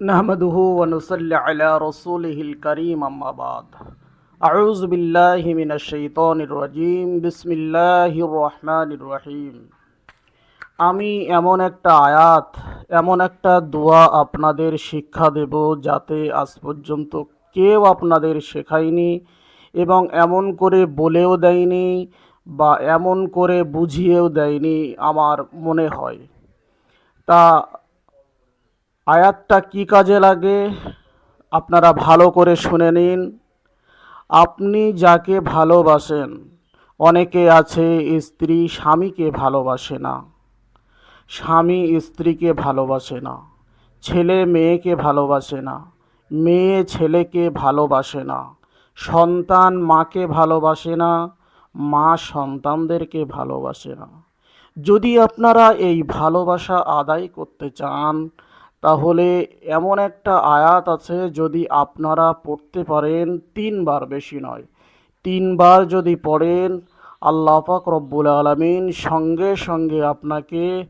نحمده ونصلي على رسوله الكريم أما بعد أعوذ بالله من الشيطان الرجيم بسم الله الرحمن الرحيم আমি এমন একটা আয়াত এমন একটা দোয়া আপনাদের শিক্ষা দেব যাতে আজ পর্যন্ত কেউ আপনাদের শেখায়নি এবং এমন করে বলেও দেয়নি বা এমন করে বুঝিয়েও দেয়নি আমার মনে হয় তা আয়াতটা কি কাজে লাগে? আপনারা ভালো করে শুনে নিন। আপনি যাকে ভালোবাসেন, অনেকে আছে স্ত্রী স্বামীকে ভালোবাসে না, স্বামী স্ত্রীকে ভালোবাসে না, ছেলে মেয়েকে ভালোবাসে না, মেয়ে ছেলেকে ভালোবাসে না, সন্তান মাকে ভালোবাসে না, মা সন্তানদেরকে ভালোবাসে না। যদি আপনারা এই ভালোবাসা আদায় করতে চান তাহলে এমন একটা আয়াত আছে যদি আপনারা পড়তে পারেন তিনবার বেশি নয়। তিনবার যদি পড়েন, আল্লাহ পাক রব্বুল আলমিন সঙ্গে সঙ্গে আপনাকে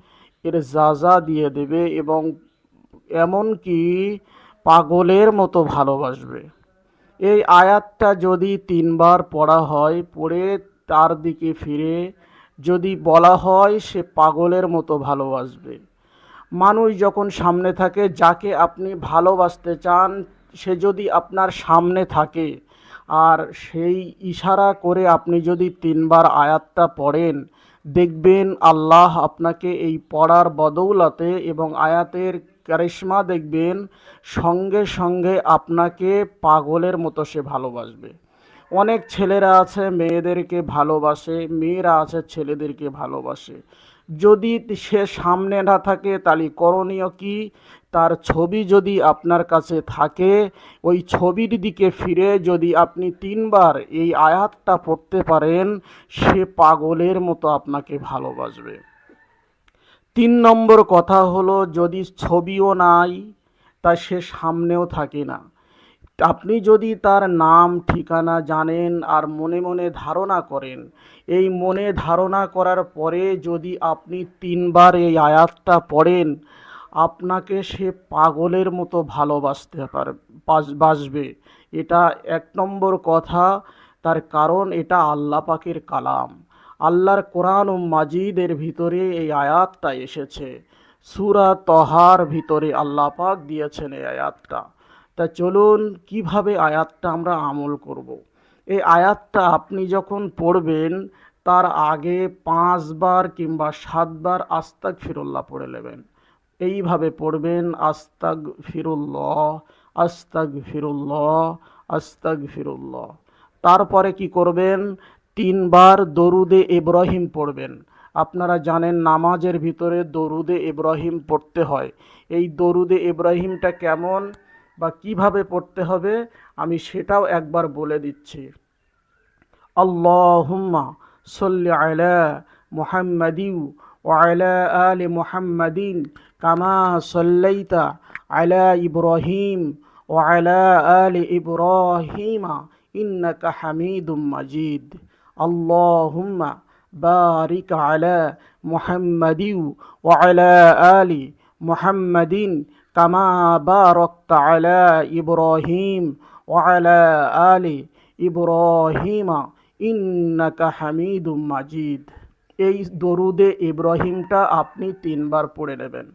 এর যাজা দিয়ে দেবে এবং এমনকি পাগলের মতো ভালোবাসবে। এই আয়াতটা যদি তিনবার পড়া হয়, পড়ে তার দিকে ফিরে যদি বলা হয় সে পাগলের মতো ভালোবাসবে। মানুষ যখন সামনে থাকে, যাকে আপনি ভালোবাসতে চান, সে যদি আপনার সামনে থাকে। আর সেই ইশারা করে আপনি যদি তিনবার আয়াতটা পড়েন, দেখবেন আল্লাহ আপনাকে এই পড়ার বদৌলতে এবং আয়াতের কারিশ্মা দেখবেন, সঙ্গে সঙ্গে আপনাকে পাগলের মতো সে ভালোবাসবে। অনেক ছেলেরা আছে, মেয়েদেরকে ভালোবাসে, মেয়েরা আছে, ছেলেদেরকে ভালোবাসে। যদি সে সামনে না থাকে, তাহলে করণীয় কি? তার ছবি যদি আপনার কাছে থাকে, ওই ছবির দিকে ফিরে যদি আপনি তিনবার এই আয়াতটা পড়তে পারেন, সে পাগলের মতো আপনাকে ভালোবাসবে। তিন নম্বর কথা হলো, যদি ছবিও নাই, তা সে সামনেও থাকে না। আপনি যদি তার নাম, ঠিকানা জানেন আর মনে মনে ধারণা করেন, এই মনে ধারণা করার পরে যদি আপনি তিনবার এই আয়াতটা পড়েন, আপনাকে সে পাগলের মতো ভালোবাসতে পারে বাসবে। এটা এক নম্বর কথা, তার কারণ এটা আল্লাহ পাকের কালাম। আল্লাহর কোরআন ও মাজিদের ভিতরে এই আয়াতটা এসেছে। সুরা তহার ভিতরে আল্লাহ পাক দিয়েছেন এই আয়াতটা। তা চলুন কীভাবে আয়াতটা আমরা আমল করব। এই আয়াতটা আপনি যখন পড়বেন, তার আগে পাঁচবার কিংবা সাতবার আস্তাক ফিরুল্লাহ পড়ে নেবেন। এইভাবে পড়বেন আস্তাক ফিরুল্লাহ আস্তাক ফিরুল্লাহ আস্তাক ফিরুল্লাহ তারপরে কি করবেন? তিনবার দরুদে ইব্রাহিম পড়বেন। আপনারা জানেন নামাজের ভিতরে দরুদে ইব্রাহিম পড়তে হয়। এই দরুদে ইব্রাহিমটা কেমন? বা কিভাবে পড়তে হবে আমি সেটাও একবার বলে দিচ্ছি আল্লাহুম্মা সল্লি আলা মুহাম্মাদিউ وعلى آل محمد كما صليت على إبراهيم وعلى آل إبراهيم إنك حميد مجيد اللهم بارك على محمد وعلى آل محمد কামা বারকত আলা ইব্রাহিম ওয়ালা আলি ইব্রাহিমা ইন্নাকা মাজিদ। এই দরুদে ইব্রাহিমটা আপনি তিনবার পড়ে নেবেন।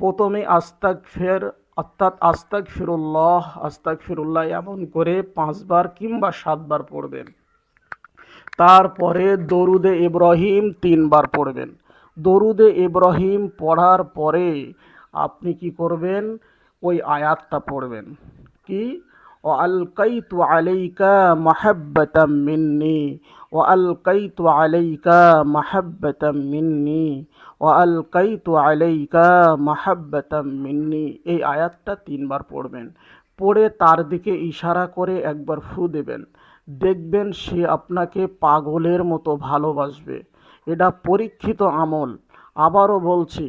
প্রথমে আস্তাক ফের অর্থাৎ আস্তাক ফিরুল্লাহ আস্তাক ফিরুল্লাহ এমন করে পাঁচবার কিংবা সাতবার পড়বেন। তারপরে দরুদে ইব্রাহিম তিনবার পড়বেন। দরুদে ইব্রাহিম পড়ার পরে আপনি কি করবেন? ওই আয়াতটা পড়বেন। কি? ও আলকাইতু আলাইকা মাহাব্বাতাম মিন্নি। ও আলকাইতু আলাইকা মাহাব্বাতাম মিন্নি। ও আলকাইতু আলাইকা মাহাব্বাতাম মিন্নি। এই আয়াতটা তিনবার পড়বেন। পড়ে তার দিকে ইশারা করে একবার ফু দেবেন। দেখবেন সে আপনাকে পাগলের মতো ভালোবাসবে। এটা পরীক্ষিত আমল। আবারও বলছি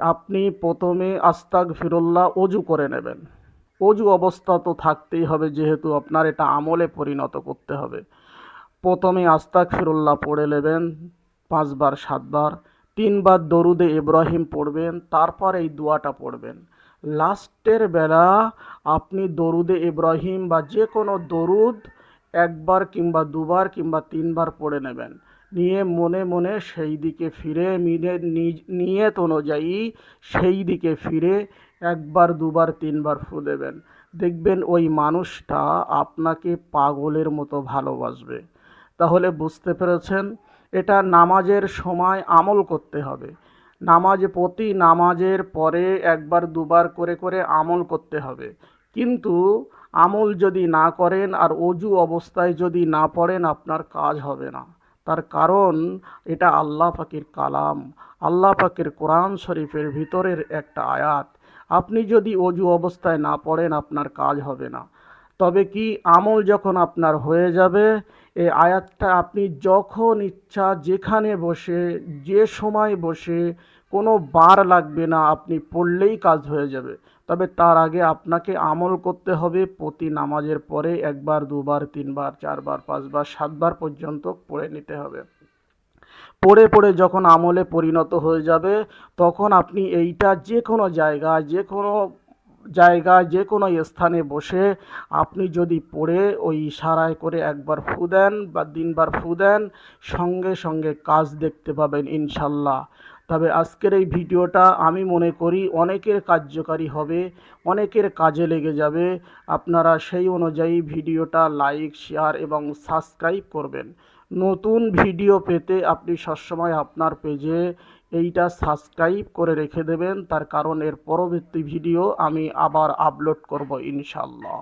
আপনি প্রথমে আস্তাক ফিরুল্লাহ অজু করে নেবেন। অজু অবস্থা তো থাকতেই হবে, যেহেতু আপনার এটা আমলে পরিণত করতে হবে। প্রথমে আস্তাক ফিরুল্লাহ পড়ে নেবেন, পাঁচবার, সাতবার, তিনবার দরুদে ইব্রাহিম পড়বেন, তারপর এই দোয়াটা পড়বেন। লাস্টের বেলা আপনি দরুদে ইব্রাহিম বা যে কোনো দরুদ একবার কিংবা দুবার কিংবা তিনবার পড়ে নেবেন। নিয়ে মনে মনে সেই দিকে ফিরে মিলে নিয়ত অনুযায়ী সেই দিকে ফিরে, একবার, দুবার, তিনবার ফু দেবেন। দেখবেন ওই মানুষটা আপনাকে পাগলের মতো ভালোবাসবে। তাহলে বুঝতে পেরেছেন, এটা নামাজের সময় আমল করতে হবে। নামাজ প্রতি নামাজের পরে একবার, দুবার করে করে আমল করতে হবে। কিন্তু আমল যদি না করেন আর অজু অবস্থায় যদি না পড়েন, আপনার কাজ হবে না। তার কারণ এটা আল্লাহ পাকের কালাম। আল্লাহ পাকের কোরআন শরীফের ভিতরের একটা আয়াত। আপনি যদি অজু অবস্থায় না পড়েন, আপনার কাজ হবে না। তবে কি আমল যখন আপনার হয়ে যাবে, এই আয়াতটা আপনি যখন ইচ্ছা যেখানে বসে, যে সময় বসে, কোনো বার লাগবে না, আপনি পড়লেই কাজ হয়ে যাবে। তবে তার আগে আপনাকে আমল করতে হবে প্রতি নামাজের পরে একবার, দুবার, তিনবার, চারবার, পাঁচবার, সাতবার পর্যন্ত পড়ে নিতে হবে। পড়ে পড়ে যখন আমলে পরিণত হয়ে যাবে, তখন আপনি এইটা যে কোনো জায়গায় যে কোনো জায়গায় যে কোনো স্থানে বসে আপনি যদি পড়ে ওই ইশারায় করে একবার ফু দেন বা তিনবার ফু দেন, সঙ্গে সঙ্গে কাজ দেখতে পাবেন ইনশাল্লাহ। তবে আজকের এই ভিডিওটা আমি মনে করি অনেকের কার্যকারী হবে, অনেকের কাজে লেগে যাবে। আপনারা সেই অনুযায়ী ভিডিওটা লাইক, শেয়ার এবং সাবস্ক্রাইব করবেন। নতুন ভিডিও পেতে আপনি সবসময় আপনার পেজে এইটা সাবস্ক্রাইব করে রেখে দেবেন। তার কারণ এর পরবর্তী ভিডিও আমি আবার আপলোড করব ইনশাল্লাহ